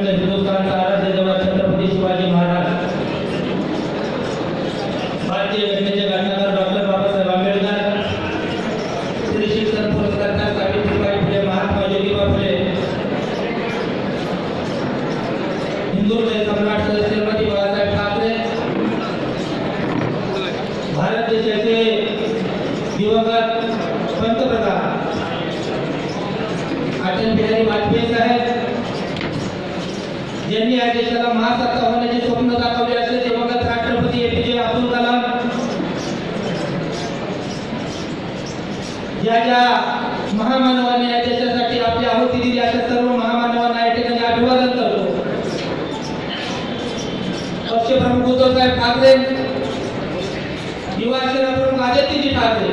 अखंड हिंदुस्थानचा आराध्य देवा छत्रपती शिवाजी महाराज भारतीय घटनेचे घटनाकार डॉक्टर बाबासाहेब आंबेडकर श्री शिक्षण पुरस्कारता सावित्रीबाई फुले महात्मा ज्योतिबा फुले हिंदुत्व सम्राट छत्रपती बाळासाहेब ठाकरे भारत देशाचे दिवंगत पंतप्रधान अटल बिहारी वाजपेयी साहेब ज्यांनी या देशाला महासत्ता होण्याचे स्वप्न दाखवले असे दिवंगत राष्ट्रपती एपीजे अब्दुल कलाम. या ज्या महामानवांनी या देशासाठी आपली आहुती दिली अशा सर्व महामानवांना या ठिकाणी अभिवादन करतो. पक्षप्रमुख उद्धवसाहेब ठाकरे युवा सेना प्रमुख आदित्यजी ठाकरे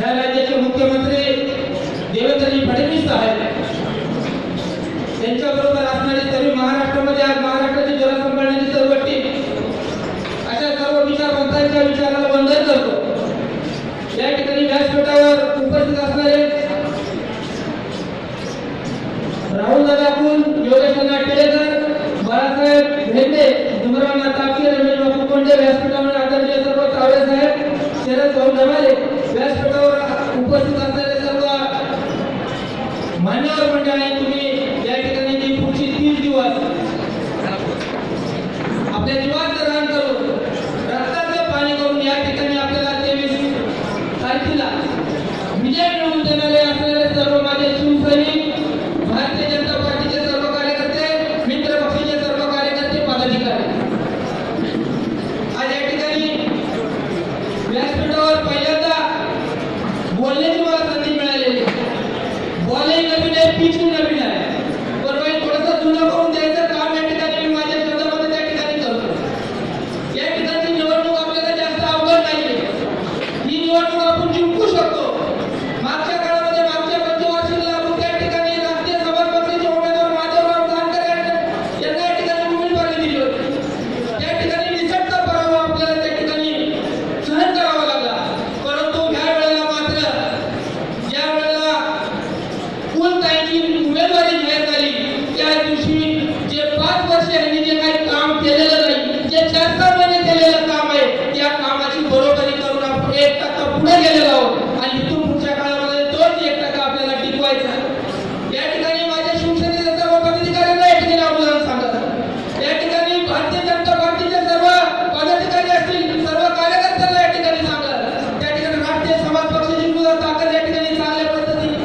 या राज्याचे मुख्यमंत्री देवेंद्रजी फडणवीस साहेब त्यांच्याबरोबर असणारी सर्व महाराष्ट्रामध्ये आज महाराष्ट्राची जरा सांभाळण्याची सर्व टीम अशा सर्व विचारवंतांच्या विचाराला वंदन करतो. या ठिकाणी व्यासपीठावर उपस्थित असणारे राहुल दादा कुल योगेशना टिळेकर बाळासाहेब भेंडे धुमरावना तापकीर रमेश बापू कोंडे व्यासपीठावर आदरणीय सर्व तावडे साहेब शरद भाऊ ढमाले व्यासपीठावर उपस्थित असणारे सर्व मान्यवर मंडळी teaching त्यांनी जे काही काम केलेलं नाही जे चार महिने केलेलं काम आहे त्या कामाची बरोबरी करून आपण एक टक्का पुढे गेलेलो आहोत. आणि इथून पुढच्या काळामध्ये तोच एक टक्का आपल्याला टिकवायचा आहे. या ठिकाणी माझ्या शिवसेनेच्या सर्व पदाधिकाऱ्यांना या ठिकाणी आव्हान सांगत या ठिकाणी भारतीय जनता पार्टीचे सर्व पदाधिकारी असतील सर्व कार्यकर्त्यांना या ठिकाणी सांगत त्या ठिकाणी राष्ट्रीय समाज पक्षाची सुद्धा ताकद या ठिकाणी चांगल्या पद्धतीने